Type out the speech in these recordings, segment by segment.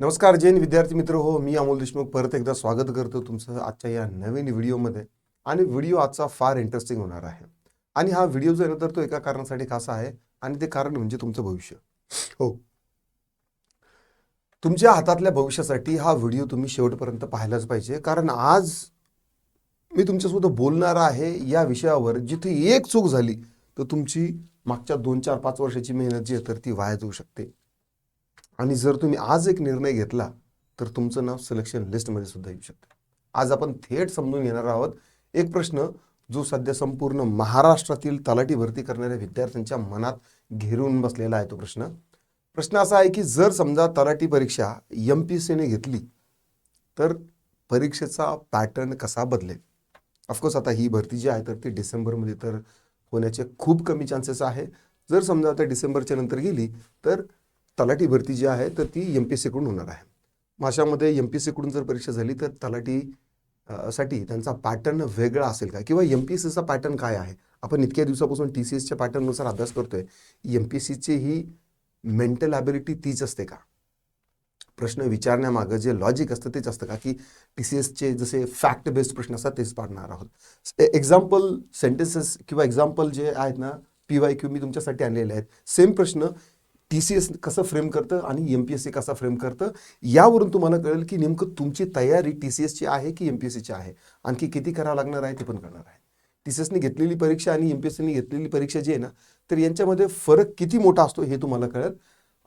नमस्कार जैन विद्यार्थी मित्र. हो मी अमोल देशमुख परत एकदा स्वागत करतो तुमचं आजच्या या नवीन व्हिडिओमध्ये. आणि व्हिडिओ आजचा फार इंटरेस्टिंग होणार आहे. आणि हा व्हिडिओ जो आहे ना तर तो एका कारणासाठी खास आहे. आणि ते कारण म्हणजे तुमचं भविष्य. हो. तुमच्या हातातल्या भविष्यासाठी हा व्हिडिओ तुम्ही शेवटपर्यंत पाहायलाच पाहिजे. कारण आज मी तुमच्यासोबत बोलणार आहे या विषयावर. जिथे एक चूक झाली तर तुमची मागच्या दोन चार पाच वर्षाची मेहनत जी आहे तर ती वाया जाऊ शकते. आणि जर तुम्ही आज एक निर्णय घेतला तर तुमचं नाव सिलेक्शन लिस्टमध्ये सुद्धा येऊ शकतं. आज आपण थेट समजून घेणार आहोत एक प्रश्न जो सध्या संपूर्ण महाराष्ट्रातील तलाठी भरती करणाऱ्या विद्यार्थ्यांच्या मनात घेरून बसलेला आहे तो प्रश्न. प्रश्न असा आहे की जर समजा तलाठी परीक्षा एम पी सीने घेतली तर परीक्षेचा पॅटर्न कसा बदलेल? ऑफकोर्स आता ही भरती जी आहे तर ती डिसेंबरमध्ये तर होण्याचे खूप कमी चान्सेस आहे. जर समजा आता डिसेंबरच्या नंतर गेली तर तलाठी भरती जी आहे तर ती एम पी एस सीकडून होणार आहे. माशामध्ये एम पी एस सीकडून जर परीक्षा झाली तर तलाठी साठी त्यांचा पॅटर्न वेगळा असेल का? किंवा एम पी एस सीचा पॅटर्न काय आहे? आपण इतक्या दिवसापासून टी सी एसच्या पॅटर्ननुसार अभ्यास करतोय. एम पी एस सीची ही मेंटल ॲबिलिटी तीच असते का? प्रश्न विचारण्यामागं जे लॉजिक असतं तेच असतं का? की टी सी एसचे जसे फॅक्ट बेस्ड प्रश्न असतात तेच पाडणार आहोत. एक्झाम्पल सेंटेन्सेस किंवा एक्झाम्पल जे आहेत ना पी वाय क्यू मी तुमच्यासाठी आणलेले आहेत. सेम प्रश्न टी सी एस कसं फ्रेम करतं आणि एम पी एस सी कसा फ्रेम करतं यावरून तुम्हाला कळेल की नेमकं तुमची तयारी टी सी एसची आहे की एम पी एस सीची आहे. आणखी किती करावं लागणार आहे ते पण करणार आहे. टी सी एसने घेतलेली परीक्षा आणि एम पी एस सीने घेतलेली परीक्षा जी आहे ना तर यांच्यामध्ये फरक किती मोठा असतो हे तुम्हाला कळेल.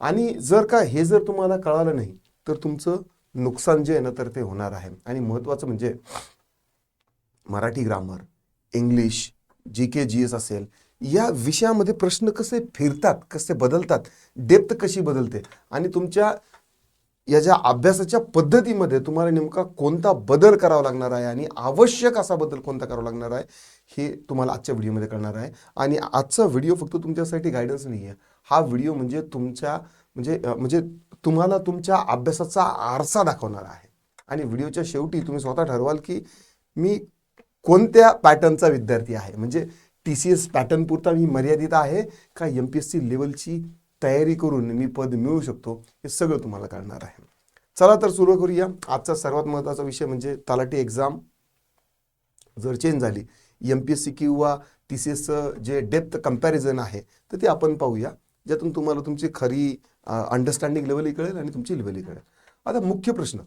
आणि जर का हे जर तुम्हाला कळालं नाही तर तुमचं नुकसान जे आहे ना तर ते होणार आहे. आणि महत्त्वाचं म्हणजे Marathi grammar English G K G S असेल या विषयामध्ये प्रश्न कसे फिरतात कसे बदलतात डेप्थ कशी बदलते आणि तुमच्या या ज्या अभ्यासाच्या पद्धतीमध्ये तुम्हाला नेमका कोणता बदल करावा लागणार आहे आणि आवश्यक असा बदल कोणता करावा लागणार आहे हे तुम्हाला आजच्या व्हिडिओमध्ये कळणार आहे. आणि आजचा व्हिडिओ फक्त तुमच्यासाठी गायडन्स नाही आहे. हा व्हिडिओ म्हणजे तुमच्या म्हणजे म्हणजे तुम्हाला तुमच्या अभ्यासाचा आरसा दाखवणार आहे. आणि व्हिडिओच्या शेवटी तुम्ही स्वतः ठरवाल की मी कोणत्या पॅटर्नचा विद्यार्थी आहे. म्हणजे टी सी एस पॅटर्न पुरता मी मर्यादित आहे का एम पी एस सी लेवलची तयारी करून मी पद मिळवू शकतो हे सगळं तुम्हाला कळणार आहे. चला तर सुरू करूया. आजचा सर्वात महत्त्वाचा विषय म्हणजे तलाठी एक्झाम जर चेंज झाली एम पी एस सी किंवा टी सी एसचं जे डेप्थ कंपॅरिझन आहे तर ते आपण पाहूया. ज्यातून तुम्हाला तुमची खरी अंडरस्टँडिंग लेवलही कळेल आणि तुमची लेवलही कळेल. आता मुख्य प्रश्न.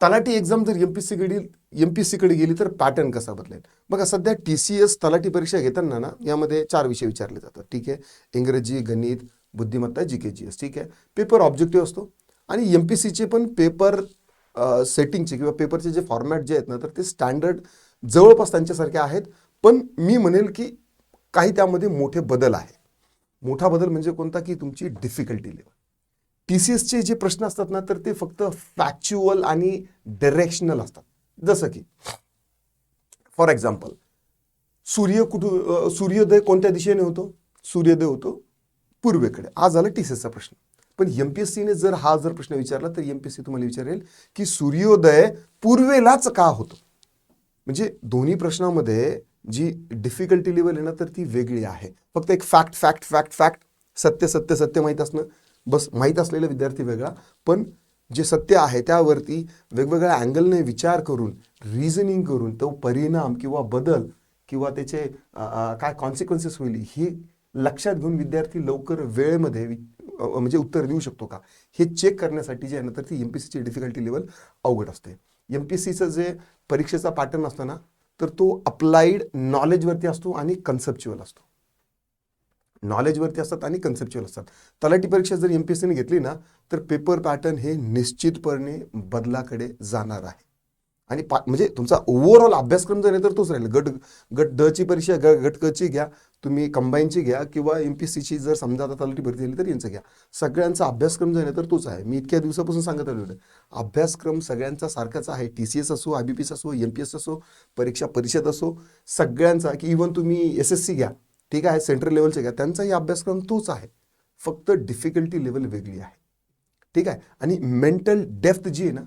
तलाठी एक्झाम जर एम पी सीकडील एम पी सीकडे गेली तर पॅटर्न कसा बदलेल? बघा सध्या टी सी एस तलाठी परीक्षा घेताना ना यामध्ये चार विषय विचारले जातात. ठीक आहे? इंग्रजी गणित बुद्धिमत्ता जी के जी एस ठीक आहे? पेपर ऑब्जेक्टिव्ह असतो. आणि एम पी सीचे पण पेपर सेटिंगचे किंवा पेपरचे जे फॉर्मॅट जे आहेत ना तर ते स्टँडर्ड जवळपास त्यांच्यासारखे आहेत. पण मी म्हणेल की काही त्यामध्ये मोठे बदल आहे. मोठा बदल म्हणजे कोणता की तुमची डिफिकल्टी लेवल टी सी एसचे जे प्रश्न असतात ना तर ते फक्त फॅक्च्युअल आणि डिरेक्शनल असतात. जसं की फॉर एक्झाम्पल सूर्य कुठं सूर्योदय कोणत्या दिशेने होतो? सूर्योदय होतो पूर्वेकडे. हा झाला टी सी एसचा प्रश्न. पण एम पी एस सीने जर हा जर प्रश्न विचारला तर एम पी एस सी तुम्हाला विचारेल की सूर्योदय पूर्वेलाच का होतो? म्हणजे दोन्ही प्रश्नामध्ये जी डिफिकल्टी लेवल आहे ना तर ती वेगळी आहे. फक्त एक फॅक्ट फॅक्ट फॅक्ट फॅक्ट सत्य सत्य सत्य माहीत असणं. बस माहीत असलेला विद्यार्थी वेगळा. पण जे सत्य आहे त्यावरती वेगवेगळ्या अँगलने विचार करून रिझनिंग करून तो परिणाम किंवा बदल किंवा त्याचे काय कॉन्सिक्वेन्सेस होईल हे लक्षात घेऊन विद्यार्थी लवकर वेळेमध्ये वि- म्हणजे उत्तर देऊ शकतो का? हे चेक करण्यासाठी जे आहे ना तर ती एम पी सीची डिफिकल्टी लेवल अवघड असते. एम पी सीचं जे परीक्षेचा पॅटर्न असतो ना तर तो अप्लाईड नॉलेजवरती असतो आणि कन्सेप्च्युअल असतो. नॉलेजवरती असतात आणि कन्सेप्च्युअल असतात. तलाठी परीक्षा जर एम पी एस सीने घेतली ना तर पेपर पॅटर्न हे निश्चितपणे बदलाकडे जाणार आहे. आणि पा म्हणजे तुमचा ओव्हरऑल अभ्यासक्रम जर आहे तर तोच राहील. गट गट ड ची परीक्षा ग गट क ची घ्या तुम्ही कंबाईनची घ्या किंवा एम पी सीची जर समजा आता तलाठी भरती झाली तर यांचं घ्या. सगळ्यांचा अभ्यासक्रम जर आहे तर तोच आहे. मी इतक्या दिवसापासून सांगत आलो अभ्यासक्रम सगळ्यांचा सारखाच आहे. टी सी एस असो आय बी पी एस असो एम पी एस असो परीक्षा परिषद असो सगळ्यांचा की इव्हन तुम्ही एस एस सी घ्या. ठीक आहे सेंट्रल लेवलचे घ्या. त्यांचाही अभ्यासक्रम तोच आहे. फक्त डिफिकल्टी लेवल वेगळी आहे. ठीक आहे? आणि मेंटल डेप्थ जी आहे ना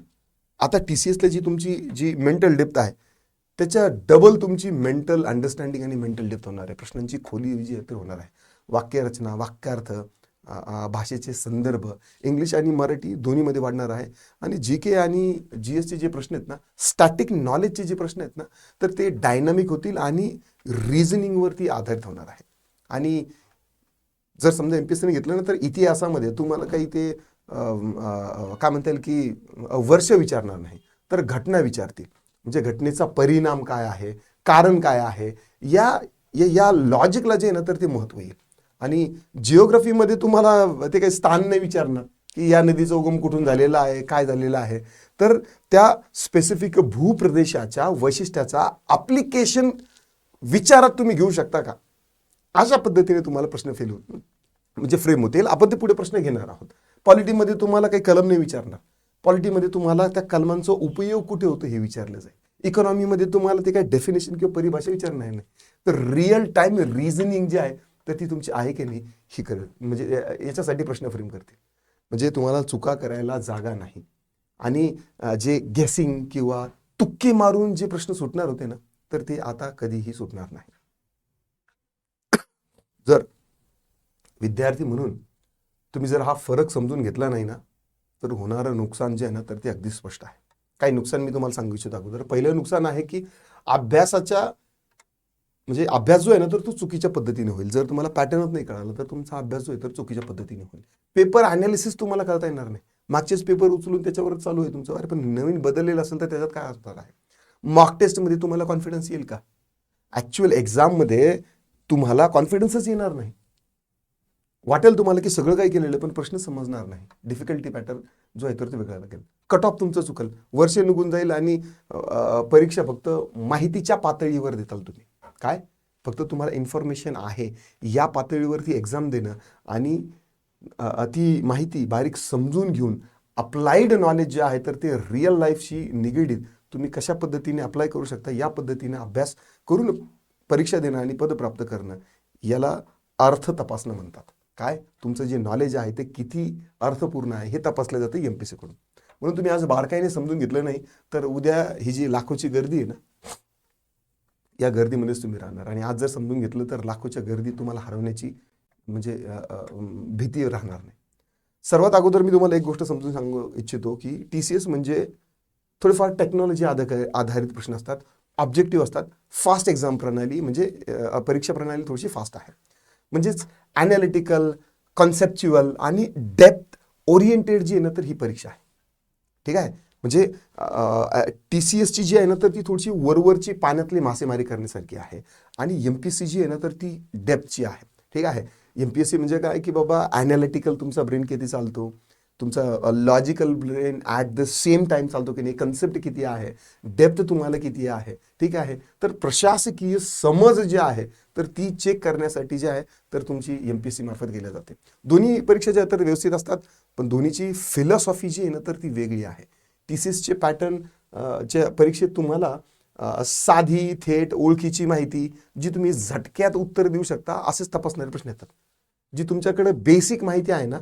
आता टी सी एसला जी तुमची जी मेंटल डेप्थ आहे त्याच्या डबल तुमची मेंटल अंडरस्टँडिंग आणि मेंटल डेप्थ होणार आहे. प्रश्नांची खोली जी ते होणार आहे. वाक्यरचना वाक्यार्थ भाषेचे संदर्भ. इंग्लिश आणि मराठी दोन्हीमध्ये वाढणार आहे. आणि जी के आणि जी एसचे जे प्रश्न आहेत ना स्टॅटिक नॉलेजचे जे प्रश्न आहेत ना तर ते डायनामिक होतील आणि रिझनिंगवरती आधारित होणार आहे. आणि जर समजा एम पी एस सीने घेतलं ना तर इतिहासामध्ये तुम्हाला काही ते काय म्हणता येईल की वर्ष विचारणार नाही तर घटना विचारतील. म्हणजे घटनेचा परिणाम काय आहे कारण काय आहे या या- या लॉजिकला जे आहे ना तर ते महत्त्व येईल. आणि जिओग्राफीमध्ये तुम्हाला ते काही स्थान नाही विचारणार की या नदीचा उगम कुठून झालेला आहे काय झालेला आहे. तर त्या स्पेसिफिक भूप्रदेशाच्या वैशिष्ट्याचा अप्लिकेशन विचारात तुम्ही घेऊ शकता का? अशा पद्धतीने तुम्हाला प्रश्न फेल होत म्हणजे फ्रेम होतील. आपण ते पुढे प्रश्न घेणार आहोत. पॉलिटीमध्ये तुम्हाला काही कलम नाही विचारणार. पॉलिटीमध्ये तुम्हाला त्या कलमांचा उपयोग कुठे होतो हे विचारलं जाईल. इकॉनॉमीमध्ये तुम्हाला ते काही डेफिनेशन किंवा परिभाषा विचारणार नाही. तर रिअल टाईम रिझनिंग जे आहे तर ती तुमची आहे की नाही ही करेल म्हणजे याच्यासाठी प्रश्न फ्रेम करतील म्हणजे तुम्हाला चुका करायला जागा नाही. आणि जे गेसिंग किंवा तुक्के मारून जे प्रश्न सुटणार होते ना तर ते आता कधीही सुटणार नाही. जर विद्यार्थी म्हणून तुम्ही जर हा फरक समजून घेतला नाही ना तर होणारं नुकसान जे आहे ना तर ते अगदी स्पष्ट आहे. काही नुकसान मी तुम्हाला सांगू इच्छितो अगोदर. पहिलं नुकसान आहे की अभ्यासाच्या म्हणजे अभ्यास जो आहे ना तर तो चुकीच्या पद्धतीने होईल. जर तुम्हाला पॅटर्नच नाही कळालं तर तुमचा अभ्यास जो आहे तर चुकीच्या पद्धतीने होईल. पेपर अनालिसिस तुम्हाला करता येणार नाही. मागचेच पेपर उचलून त्याच्यावर चालू आहे तुमचं. अरे पण नवीन बदललेलं असेल तर त्याच्यात काय असणार आहे? मॉक टेस्टमध्ये तुम्हाला कॉन्फिडन्स येईल का? ॲक्च्युअल एक्झाममध्ये तुम्हाला कॉन्फिडन्सच येणार नाही. वाटेल तुम्हाला की सगळं काही केलेलं पण प्रश्न समजणार नाही. डिफिकल्टी पॅटर्न जो आहे तर ते वेगळा लागेल. कट ऑफ तुमचं चुकल. वर्ष निघून जाईल आणि परीक्षा फक्त माहितीच्या पातळीवर देताल तुम्ही. काय? फक्त तुम्हाला इन्फॉर्मेशन आहे. या पातळीवरती एक्झाम देणं आणि अति ती माहिती बारीक समजून घेऊन अप्लाईड नॉलेज जे आहे तर ते रिअल लाईफशी निगडीत तुम्ही कशा पद्धतीने अप्लाय करू शकता? या पद्धतीने अभ्यास करून परीक्षा देणं आणि पद प्राप्त करणं याला अर्थ तपासणं म्हणतात. काय? तुमचं जे नॉलेज आहे ते किती अर्थपूर्ण आहे हे तपासलं जातं एम पी सीकडून म्हणून तुम्ही आज बारकाईने समजून घेतलं नाही तर उद्या ही जी लाखोची गर्दी आहे ना या गर्दीमध्येच तुम्ही राहणार. आणि आज जर समजून घेतलं तर लाखोच्या गर्दी तुम्हाला हरवण्याची म्हणजे भीती राहणार नाही. सर्वात अगोदर मी तुम्हाला एक गोष्ट समजून सांगू इच्छितो की टी सी एस म्हणजे थोडेफार टेक्नॉलॉजी आधार आधारित प्रश्न असतात ऑब्जेक्टिव्ह असतात. फास्ट एक्झाम प्रणाली म्हणजे परीक्षा प्रणाली थोडीशी फास्ट आहे. म्हणजेच ॲनालिटिकल कॉन्सेप्च्युअल आणि डेप्थ ओरिएंटेड जी आहे ना तर ही परीक्षा आहे. ठीक आहे? म्हणजे टी सी एसची जी आहे ना तर ती थोडीशी वरवरची पाण्यातली मासेमारी करण्यासारखी आहे. आणि एम पी सी जी आहे ना तर ती डेप्थची आहे. ठीक आहे? एम पी एस सी म्हणजे काय की बाबा ॲनालिटिकल तुमचा ब्रेन किती चालतो? तुमचा logical brain at the same time चालतो की नाही? कन्सेप्ट किती आहे? डेप्थ तुम्हाला किती आहे? ठीक आहे? तर प्रशासकीय समज जे आहे तर ती चेक करण्यासाठी जे आहे तर तुमची एम पी एस सी मार्फत गेल्या जाते. दोन्ही परीक्षा ज्या तर व्यवस्थित असतात. पण दोन्हीची फिलॉसॉफी जी आहे ना तर ती वेगळी आहे. टी सी एसचे पॅटर्न च्या परीक्षेत तुम्हाला साधी थेट ओळखीची माहिती जी तुम्ही झटक्यात उत्तर देऊ शकता असेच तपासणारे प्रश्न येतात. जी तुमच्याकडे बेसिक माहिती आहे ना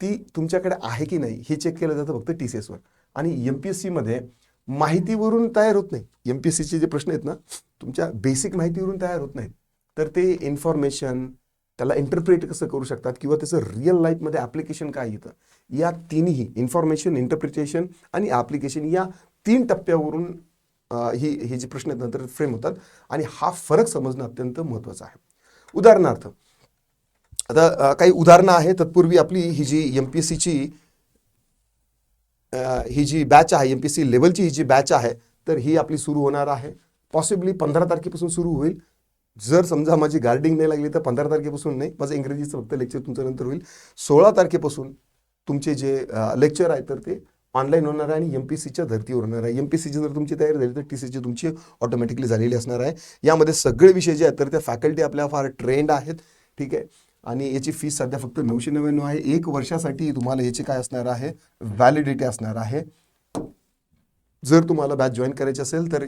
ती तुमच्याकडे आहे की नाही हे चेक केलं जातं फक्त टी सी एसवर आणि एम पी एस सीमध्ये माहितीवरून तयार होत नाही. एम पी एस सीचे जे प्रश्न आहेत ना तुमच्या बेसिक माहितीवरून तयार होत नाहीत. तर ते इन्फॉर्मेशन त्याला इंटरप्रेट कसं करू शकतात किंवा त्याचं रिअल लाईफमध्ये ॲप्लिकेशन काय येतं? या तिन्ही इन्फॉर्मेशन इंटरप्रिटेशन आणि ॲप्लिकेशन या तीन टप्प्यावरून ही हे जे प्रश्न नंतर फ्रेम होतात. आणि हा फरक समजणं अत्यंत महत्त्वाचं आहे. उदाहरणार्थ आता काही उदाहरणं आहेत. तत्पूर्वी आपली ही जी एम पी एस सीची ही जी बॅच आहे एम पी सी लेवलची ही जी बॅच आहे तर ही आपली सुरू होणार आहे. पॉसिबली पंधरा तारखेपासून सुरू होईल. जर समजा माझी गार्डिंग नाही लागली तर पंधरा तारखेपासून नाही माझं इंग्रजीचं फक्त लेक्चर तुमचं नंतर होईल. सोळा तारखेपासून तुमचे जे लेक्चर आहे तर ते ऑनलाईन होणार आहे आणि एम पी सीच्या धर्तीवर होणार आहे. एम पी सीची जर तुमची तयारी झाली तर टी सीची तुमची ऑटोमॅटिकली झालेली असणार आहे. यामध्ये सगळे विषय जे आहेत तर त्या फॅकल्टी आपल्या फार ट्रेंड आहेत ठीक आहे? आणि याची फीस सध्या फक्त नऊशे नव्याण्णव आहे. एक वर्षासाठी तुम्हाला याची काय असणार आहे? व्हॅलिडिटी असणार आहे. जर तुम्हाला बॅच जॉईन करायची असेल तर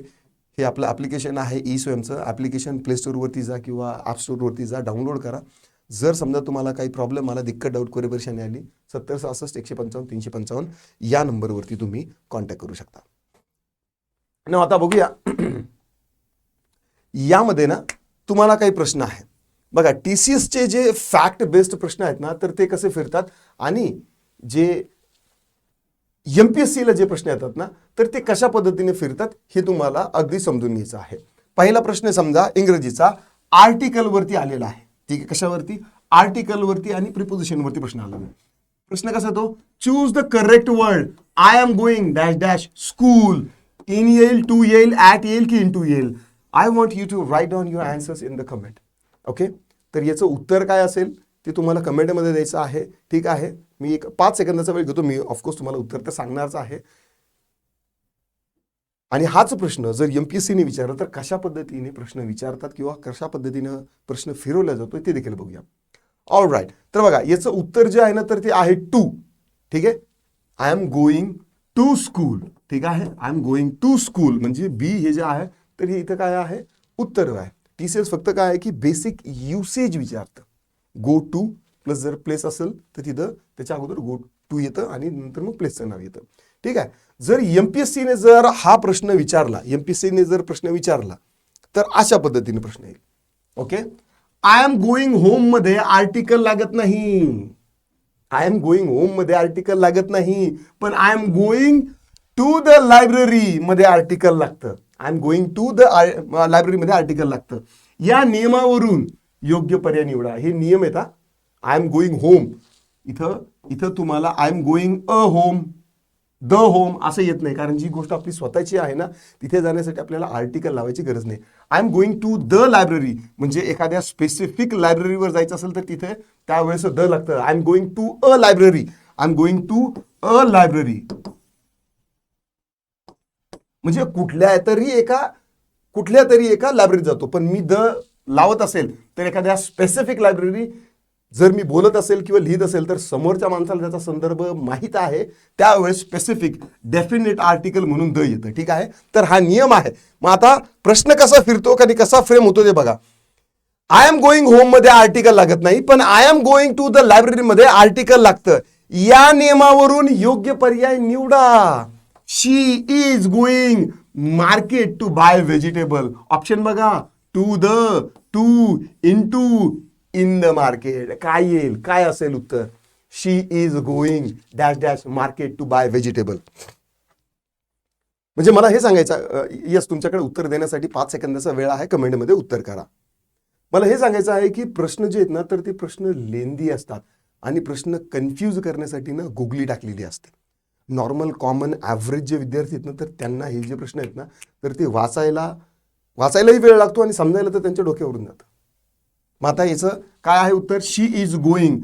हे आपलं ॲप्लिकेशन आहे ई स्वयंचं. ॲप्लिकेशन प्ले स्टोअरवरती जा किंवा ॲप स्टोअरवरती जा डाउनलोड करा. जर समजा तुम्हाला काही प्रॉब्लेम आला दिक्कत डाऊट कोरे परेशानी आली सत्तर सहासष्ट एकशे पंचावन्न तीनशे पंचावन्न या नंबरवरती तुम्ही कॉन्टॅक्ट करू शकता. ना आता बघूया. यामध्ये ना तुम्हाला काही प्रश्न आहे बघा टी सी एसचे जे फॅक्ट बेस्ड प्रश्न आहेत ना तर ते कसे फिरतात? आणि जे एम पी एस सीला जे प्रश्न येतात ना तर ते कशा पद्धतीने फिरतात हे तुम्हाला अगदी समजून घ्यायचं आहे. पहिला प्रश्न समजा इंग्रजीचा आर्टिकलवरती आलेला आहे. ठीक आहे कशावरती? आर्टिकलवरती आणि प्रिपोजिशनवरती प्रश्न आला. प्रश्न कसा तो choose the correct word I am going dash dash school in येईल टू येईल ॲट येईल की इन टू येईल I want you to write down your answers in the comment okay तर याचं उत्तर काय असेल? ते तुम्हाला कमेंटमध्ये द्यायचं आहे. ठीक आहे. मी एक पाच सेकंदाचा वेळ घेतो. मी ऑफकोर्स तुम्हाला उत्तर तर सांगणारच आहे. आणि हाच प्रश्न जर एम पी एस सीने विचारला तर कशा पद्धतीने प्रश्न विचारतात किंवा कशा पद्धतीनं प्रश्न फिरवला जातो ते देखील बघूया. ऑल राईट तर बघा याचं उत्तर जे आहे ना तर ते आहे टू ठीक आहे? I am going to school ठीक आहे? I am going to school म्हणजे बी हे जे आहे तर हे इथं काय आहे? उत्तर आहे. टी सी एस फक्त काय आहे की बेसिक युसेज विचारतं. गो टू प्लस जर प्लेस असेल तर तिथं त्याच्या अगोदर गो टू येतं आणि नंतर मग प्लेसचं नाव येतं. ठीक आहे? जर एम पी एस सीने जर हा प्रश्न विचारला एम पी एस सीने जर प्रश्न विचारला तर अशा पद्धतीने प्रश्न येईल. ओके आय एम गोईंग होममध्ये आर्टिकल लागत नाही. आय एम गोईंग होममध्ये आर्टिकल लागत नाही. पण I am going to the library मध्ये आर्टिकल लागतं. I am going to the library मध्ये आर्टिकल लागतं. या नियमावरून योग्य पर्याय निवडा. हे नियम आहेत हा. आय एम गोईंग होम इथं इथं तुम्हाला I am going a home the home असं येत नाही. कारण जी गोष्ट आपली स्वतःची आहे ना तिथे जाण्यासाठी आपल्याला आर्टिकल लावायची गरज नाही. I am going to the library म्हणजे एखाद्या स्पेसिफिक लायब्ररीवर जायचं असेल तर तिथे त्यावेळेस द लागतं. I am going to a library I am going to a library म्हणजे कुठल्या तरी एका कुठल्या तरी एका लायब्ररीत जातो. पण मी द लावत असेल तर एखाद्या स्पेसिफिक लायब्ररी जर मी बोलत असेल किंवा लिहित असेल तर समोरच्या माणसाला त्याचा संदर्भ माहीत आहे. त्यावेळेस स्पेसिफिक डेफिनेट आर्टिकल म्हणून द येतं ठीक आहे? तर हा नियम आहे. मग आता प्रश्न कसा फिरतो कधी कसा फ्रेम होतो ते बघा. आय एम गोईंग होममध्ये आर्टिकल लागत नाही पण I am going to the library मध्ये आर्टिकल लागतं. या नियमावरून योग्य पर्याय निवडा. She is going market to buy vegetable option बघा. To the to in to in the market काय येईल? काय असेल उत्तर? She is going dash dash market to buy vegetable म्हणजे मला हे सांगायचं यस तुमच्याकडे उत्तर देण्यासाठी पाच सेकंदाचा वेळ आहे. कमेंटमध्ये उत्तर करा. मला हे सांगायचं आहे की प्रश्न जे आहेत ना तर ते प्रश्न लेंदी असतात. आणि प्रश्न कन्फ्यूज करण्यासाठी ना गुगली टाकलेली असते. नॉर्मल कॉमन ॲव्हरेज जे विद्यार्थी आहेत ना तर त्यांना हे जे प्रश्न आहेत ना तर ते वाचायला वाचायलाही वेळ लागतो आणि समजायला तर त्यांच्या डोक्यावरून जातं. मग आता याचं काय आहे उत्तर? She is going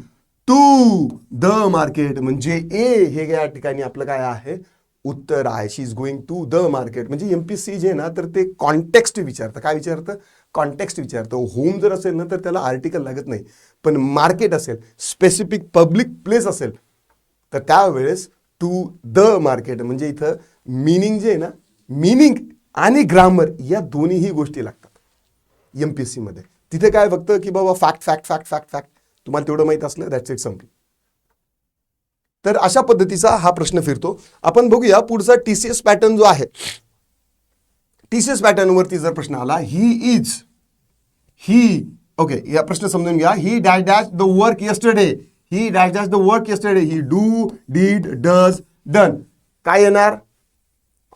to the market म्हणजे ए हे या ठिकाणी आपलं काय आहे? उत्तर आहे. She is going to the market म्हणजे एम पी सी जे आहे ना तर ते कॉन्टेक्स्ट विचारतं. काय विचारतं? कॉन्टेक्स्ट विचारतं. होम जर असेल ना तर त्याला आर्टिकल लागत नाही. पण मार्केट असेल स्पेसिफिक पब्लिक प्लेस असेल तर त्यावेळेस टू द मार्केट म्हणजे इथं मिनिंग जे आहे ना मिनिंग आणि ग्रामर या दोन्हीही गोष्टी लागतात. एम पी एस सीमध्ये तिथे काय फक्त की बाबा fact fact fact fact fact तुम्हाला तेवढं माहीत असलं दॅट्स इट संपली. तर अशा पद्धतीचा हा प्रश्न फिरतो. आपण बघूया पुढचा टी सी एस पॅटर्न जो आहे. टी सी एस पॅटर्नवरती जर प्रश्न आला ही इज ही ओके या प्रश्न समजून घ्या. He dash dash the work yesterday he dash dash the work yesterday he do did does done काय येणार?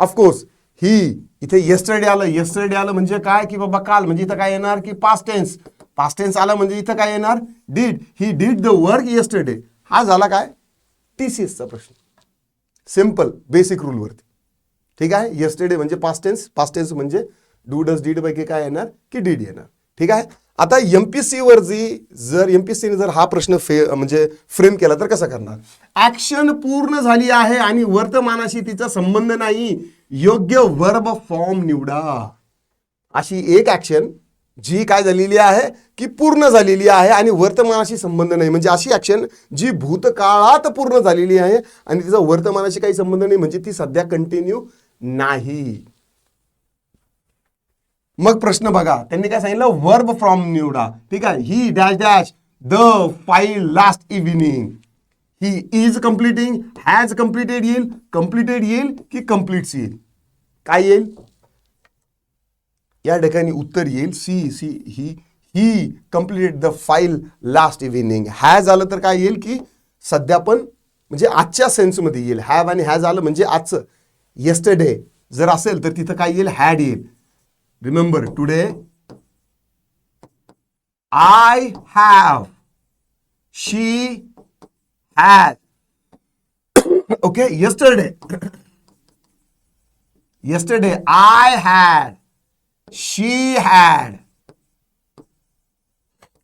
ऑफकोर्स ही इथे येस्टरडे आलं. येस्टरडे आलं म्हणजे काय? की बाबा काल. म्हणजे इथं काय येणार? की पास्ट टेन्स पास्ट टेन्स आलं म्हणजे इथं काय येणार? Did he did the work yesterday हा झाला काय? टी सी एसचा प्रश्न सिंपल बेसिक रूलवरती ठीक आहे? येस्टरडे म्हणजे पास्ट टेन्स पास्ट टेन्स म्हणजे डू डस डीड पैकी काय येणार? की डीड येणार. ठीक आहे? आता एम पी सीवर जी जर एम पी सीने जर हा प्रश्न फे म्हणजे फ्रेम केला तर कसा करणार? ऍक्शन पूर्ण झाली आहे आणि वर्तमानाशी तिचा संबंध नाही. योग्य वर्ब फॉर्म निवडा. अशी एक ऍक्शन जी काय झालेली आहे की पूर्ण झालेली आहे आणि वर्तमानाशी संबंध नाही. म्हणजे अशी ऍक्शन जी भूतकाळात पूर्ण झालेली आहे आणि तिचा वर्तमानाशी काही संबंध नाही म्हणजे ती सध्या कंटिन्यू नाही. मग प्रश्न बघा. त्यांनी काय सांगितलं? वर्ब फ्रॉम निवडा. ठीक आहे? He dash dash the file last evening he is completing has completed येईल कम्प्लिटेड येईल की कम्प्लिट्स येईल काय येईल? या ठिकाणी उत्तर येईल. C C he he completed the file last evening has आलं तर काय येईल की सध्या पण म्हणजे आजच्या सेन्समध्ये येईल. हॅव आणि हॅज आलं म्हणजे आजचं. येस्टरडे जर असेल तर तिथं काय येईल? हॅड येईल. Remember today I have she had okay yesterday. Yesterday i had. She had.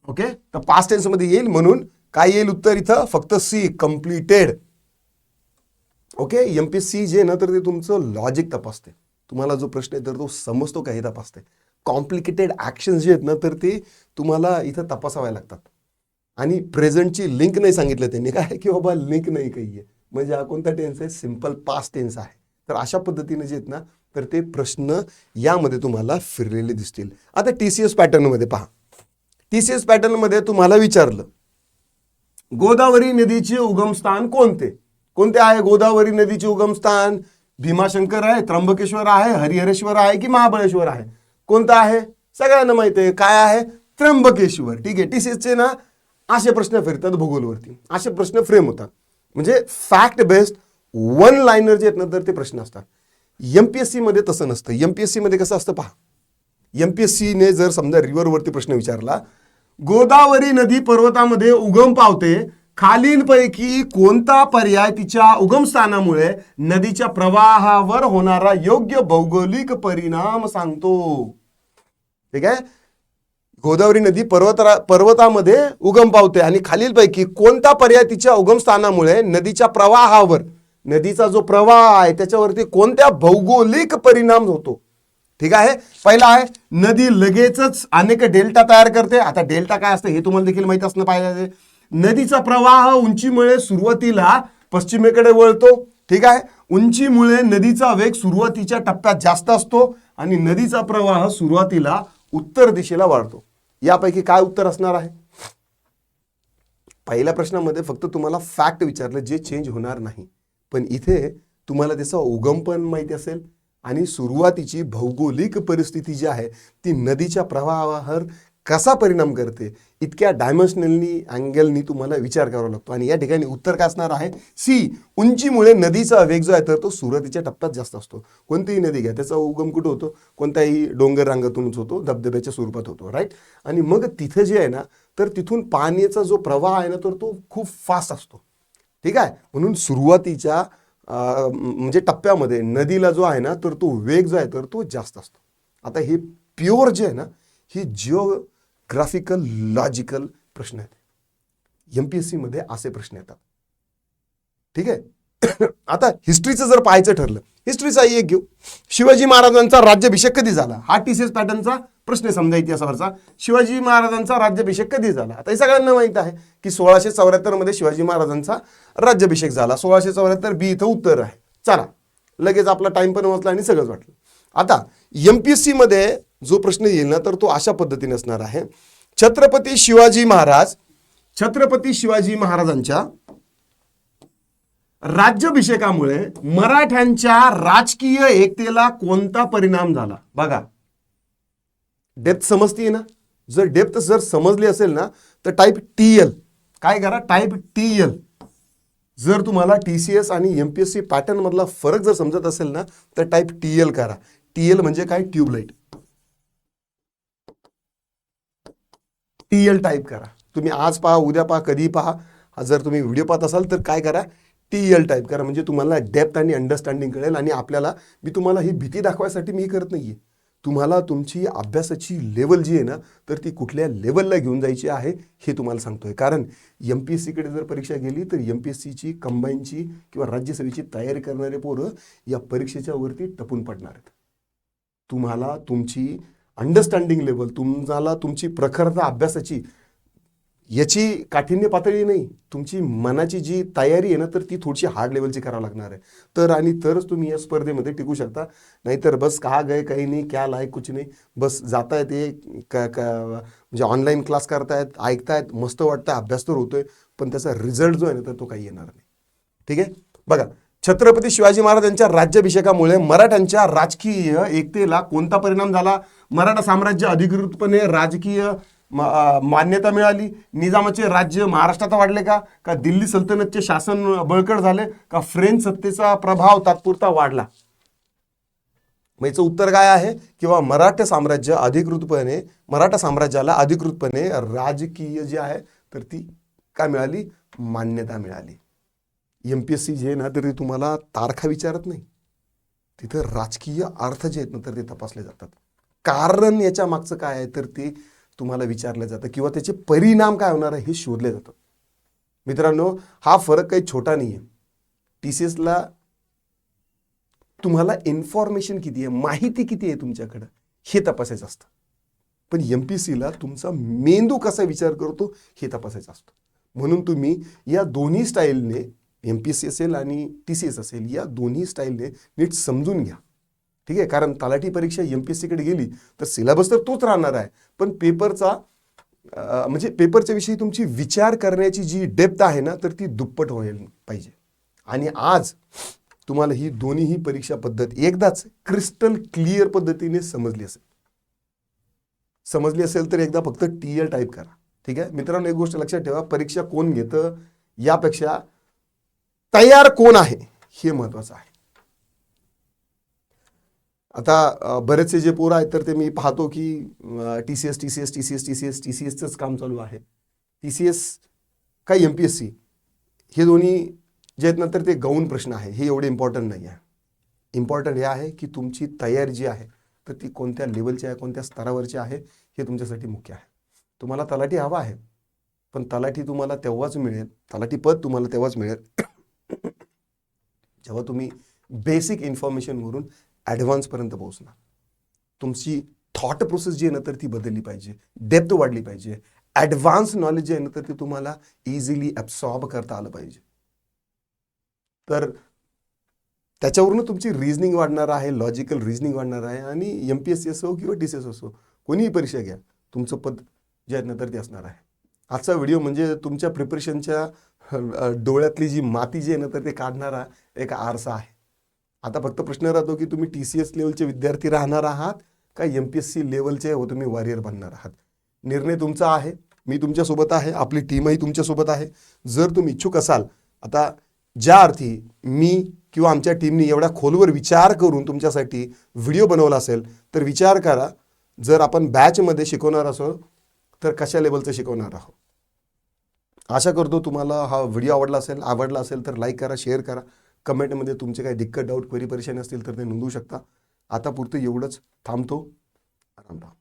Okay तर पास्ट टेन्समध्ये येईल म्हणून काय येईल उत्तर इथं? फक्त सी कम्प्लिटेड ओके एमपीसी जे ना तर ते तुमचं लॉजिक तपासते. तुम्हाला जो प्रश्न आहे तर तो समजतो का हे तपासते. कॉम्प्लिकेटेड ऍक्शन जे आहेत ना तर ते तुम्हाला इथं तपासावे लागतात. आणि प्रेझेंटची लिंक नाही सांगितलं त्यांनी. काय की बाबा लिंक नाही काही आहे. म्हणजे हा कोणता टेन्स आहे? सिंपल पास्ट टेन्स आहे. तर अशा पद्धतीने जे आहेत ना तर ते प्रश्न यामध्ये तुम्हाला फिरलेले दिसतील. आता टी सी एस पॅटर्नमध्ये पहा. टी सी एस पॅटर्नमध्ये तुम्हाला विचारलं गोदावरी नदीचे उगमस्थान कोणते? कोणते आहे गोदावरी नदीचे उगमस्थान भीमाशंकर आहे त्र्यंबकेश्वर आहे हरिहरेश्वर आहे की महाबळेश्वर आहे? कोणतं आहे? सगळ्यांना माहिती आहे. काय आहे? त्र्यंबकेश्वर. ठीक आहे. टी सी एसचे ना असे प्रश्न फिरतात भूगोलवरती. असे प्रश्न फ्रेम होतात. म्हणजे फॅक्ट बेस्ड वन लाईनर जे आहेत ना तर ते प्रश्न असतात. एम पी एस सीमध्ये तसं नसतं. एम पी एस सीमध्ये कसं असतं पहा. एम पी एस सीने जर समजा रिव्हरवरती प्रश्न विचारला गोदावरी नदी पर्वतामध्ये उगम पावते खालीलपैकी कोणता पर्याय तिच्या उगमस्थानामुळे नदीच्या प्रवाहावर होणारा योग्य भौगोलिक परिणाम सांगतो? ठीक आहे? गोदावरी नदी पर्वतरा पर्वतामध्ये उगम पावते आणि खालीलपैकी कोणता पर्याय तिच्या उगमस्थानामुळे नदीच्या प्रवाहावर नदीचा जो प्रवाह आहे त्याच्यावरती कोणत्या भौगोलिक परिणाम होतो? ठीक आहे? पहिला आहे नदी लगेचच अनेक डेल्टा तयार करते. आता डेल्टा काय असतं हे तुम्हाला देखील माहीत असणं पाहिजे. नदीचा प्रवाह उंचीमुळे सुरुवातीला पश्चिमेकडे वळतो. ठीक आहे? उंचीमुळे नदीचा वेग सुरुवातीच्या टप्प्यात जास्त असतो आणि नदीचा प्रवाह सुरुवातीला उत्तर दिशेला वाढतो. यापैकी काय उत्तर असणार आहे? पहिल्या प्रश्नामध्ये फक्त तुम्हाला फॅक्ट विचारलं जे चेंज होणार नाही. पण इथे तुम्हाला त्याचा उगम पण माहिती असेल आणि सुरुवातीची भौगोलिक परिस्थिती जी आहे ती नदीच्या प्रवाहावर कसा परिणाम करते इतक्या डायमेन्शनलनी अँगलनी तुम्हाला विचार करावा लागतो. आणि या ठिकाणी उत्तर काय असणार आहे? सी उंचीमुळे नदीचा वेग जो आहे तर तो सुरुवातीच्या टप्प्यात जास्त असतो. कोणतीही नदी घ्या त्याचा उगम कुठं होतो? कोणत्याही डोंगर रांगातूनच होतो धबधब्याच्या स्वरूपात होतो राईट आणि मग तिथं जे आहे ना तर तिथून पाण्याचा जो प्रवाह आहे ना तर तो खूप फास्ट असतो. ठीक आहे? म्हणून सुरुवातीच्या म्हणजे टप्प्यामध्ये नदीला जो आहे ना तर तो वेग जो आहे तर तो जास्त असतो. आता हे प्युअर जे आहे ना ही ग्राफिकल लॉजिकल प्रश्न आहेत. एम पी एस सीमध्ये असे प्रश्न येतात. ठीक आहे? आता हिस्ट्रीचं जर पाहायचं ठरलं हिस्ट्रीचा एक घेऊ. शिवाजी महाराजांचा राज्याभिषेक कधी झाला? हा टी सी एस पॅटर्नचा प्रश्न समजा इतिहासावरचा शिवाजी महाराजांचा राज्याभिषेक कधी झाला? आता हे सगळ्यांना माहीत आहे की सोळाशे चौऱ्याहत्तरमध्ये शिवाजी महाराजांचा राज्याभिषेक झाला. सोळाशे चौऱ्याहत्तर बी इथं उत्तर आहे. चला लगेच आपला टाइम पण वाचला आणि सगळंच वाटलं. आता एम पी एस सीमध्ये जो प्रश्न येईल ना तर तो अशा पद्धतीने असणार आहे. छत्रपती शिवाजी महाराज छत्रपती शिवाजी महाराजांच्या राज्याभिषेकामुळे मराठ्यांच्या राजकीय एकतेला कोणता परिणाम झाला? बघा. डेप्थ समजतीये ना? जर डेप्थ जर समजली असेल ना तर टाईप टी एल काय करा? टाईप टी एल जर तुम्हाला टी सी एस आणि एम पी एस सी पॅटर्नमधला फरक जर समजत असेल ना तर टाईप टी एल करा. टी एल म्हणजे काय? ट्यूबलाईट टी एल टाईप करा. तुम्ही आज पहा उद्या पहा कधी पहा. हा जर तुम्ही व्हिडिओ पाहत असाल तर काय करा? टी एल टाईप करा. म्हणजे तुम्हाला डेप्थ आणि अंडरस्टँडिंग कळेल आणि आपल्याला मी तुम्हाला ही भीती दाखवायसाठी मी करत नाही आहे तुम्हाला तुमची अभ्यासाची लेवल जी आहे ना तर ती कुठल्या लेवलला घेऊन जायची आहे हे तुम्हाला सांगतोय. कारण एम पी एस सीकडे जर परीक्षा गेली तर एम पी एस सीची कंबाईनची किंवा राज्यसेवेची तयारी करणारे पोरं या परीक्षेच्या वरती टपून पडणार आहेत. तुम्हाला तुमची अंडरस्टँडिंग लेवल तुम्हाला तुमची प्रखरता अभ्यासाची याची काठिण्य पातळी नाही. तुमची मनाची जी तयारी आहे ना तर ती थोडीशी हार्ड लेवलची करावं लागणार आहे. तर आणि तरच तुम्ही या स्पर्धेमध्ये टिकू शकता. नाहीतर बस का गए काही नाही क्या लायक कुछ नाही. बस जातायत ते का क म्हणजे ऑनलाईन क्लास करतायत ऐकतायत मस्त वाटतं अभ्यास तर होतोय पण त्याचा रिझल्ट जो आहे ना तर तो काही येणार नाही. ठीक आहे? बघा छत्रपती शिवाजी महाराज यांच्या राज्याभिषेकामुळे मराठ्यांच्या राजकीय एकतेला कोणता परिणाम झाला? मराठा साम्राज्य अधिकृतपणे राजकीय मान्यता मिळाली. निजामाचे राज्य महाराष्ट्रात वाढले का? का दिल्ली सल्तनतचे शासन बळकट झाले? का फ्रेंच सत्तेचा प्रभाव तात्पुरता वाढला? मग याचं उत्तर काय आहे? किंवा मराठा साम्राज्य अधिकृतपणे मराठा साम्राज्याला अधिकृतपणे राजकीय जे आहे तर ती काय मिळाली? मान्यता मिळाली. एम पी एस सी जे आहे ना तर ते तुम्हाला तारखा विचारत नाही. तिथं राजकीय अर्थ जे आहेत ना तर ते तपासले जातात. कारण याच्या मागचं काय आहे तर ते तुम्हाला विचारलं जातं किंवा त्याचे परिणाम काय होणार आहे हे शोधले जातात. मित्रांनो हा फरक काही छोटा नाही आहे टी सी एसला तुम्हाला इन्फॉर्मेशन किती आहे माहिती किती आहे तुमच्याकडं हे तपासायचं असतं. पण एम पी सीला तुमचा मेंदू कसा विचार करतो हे तपासायचं असतं. म्हणून तुम्ही या दोन्ही स्टाईलने एम पी सी असेल आणि टी सी एस असेल या दोन्ही स्टाईलने नीट समजून घ्या. ठीक आहे? कारण तलाठी परीक्षा एम पी एस सीकडे गेली तर सिलेबस तर तोच राहणार आहे. पण पेपरचा म्हणजे पेपरच्या विषयी तुमची विचार करण्याची जी डेप्थ आहे ना तर ती दुप्पट होईल पाहिजे. आणि आज तुम्हाला ही दोन्हीही परीक्षा पद्धत एकदाच क्रिस्टल क्लिअर पद्धतीने समजली असेल. समजली असेल तर एकदा फक्त टी एल टाईप करा. ठीक आहे? मित्रांनो एक गोष्ट लक्षात ठेवा. परीक्षा कोण घेतं यापेक्षा तयार कोण आहे हे महत्वाचं आहे. आता बरेचसे जे पोरं आहेत तर ते मी पाहतो की T C S T C S T C S T C S T C एसचंच काम चालू आहे. टी सी एस काय एम पी एस सी हे दोन्ही जे आहेत ना तर ते गौण प्रश्न आहे. हे एवढे इम्पॉर्टंट नाही आहे. इम्पॉर्टंट हे आहे की तुमची तयारी जी आहे तर ती कोणत्या लेवलची आहे कोणत्या स्तरावरची आहे हे तुमच्यासाठी मुख्य आहे. तुम्हाला तलाठी हवा आहे पण तलाठी तुम्हाला तेव्हाच मिळेल तलाठी पद तुम्हाला तेव्हाच मिळेल. जेव्हा तुम्ही बेसिक इन्फॉर्मेशनवरून ॲडव्हान्सपर्यंत पोहोचणार. तुमची थॉट प्रोसेस जी आहे ना तर ती बदलली पाहिजे. डेप्थ वाढली पाहिजे. ॲडव्हान्स नॉलेज जे आहे ना तर ते तुम्हाला इझिली ॲब्सॉर्ब करता आलं पाहिजे. तर त्याच्यावरून तुमची रिझनिंग वाढणार आहे लॉजिकल रिझनिंग वाढणार आहे आणि एम पी एस सी असो किंवा डी सी एस असो कोणीही परीक्षा घ्या. तुमचं पद जे आहे ना तर ते असणार आहे. आजचा व्हिडिओ म्हणजे तुमच्या प्रिपरेशनच्या डोळ्यातली जी माती जी आहे ना तर ते काढणारा एक आरसा आहे. आता फक्त प्रश्न राहतो की तुम्ही टी सी एस लेवलचे विद्यार्थी राहणार आहात का एम पी एस सी लेवलचे हो तुम्ही वॉरियर बनणार आहात? निर्णय तुमचा आहे. मी तुमच्यासोबत आहे. आपली टीमही तुमच्यासोबत आहे. जर तुम्ही इच्छुक असाल आता ज्या अर्थी मी किंवा आमच्या टीमनी एवढ्या खोलवर विचार करून तुमच्यासाठी व्हिडिओ बनवला असेल तर विचार करा. जर आपण बॅचमध्ये शिकवणार असो तर कशा लेवलचं शिकवणार आहोत? आशा करतो तुम्हाला हा व्हिडिओ आवडला असेल आवडला असेल तर लाईक करा शेअर करा. कमेंटमध्ये तुमचे काही दिक्कत डाऊट क्वेरी परेशानी असतील तर ते नोंदवू शकता. आता पुरतं एवढंच. थांबतो. आराम राहा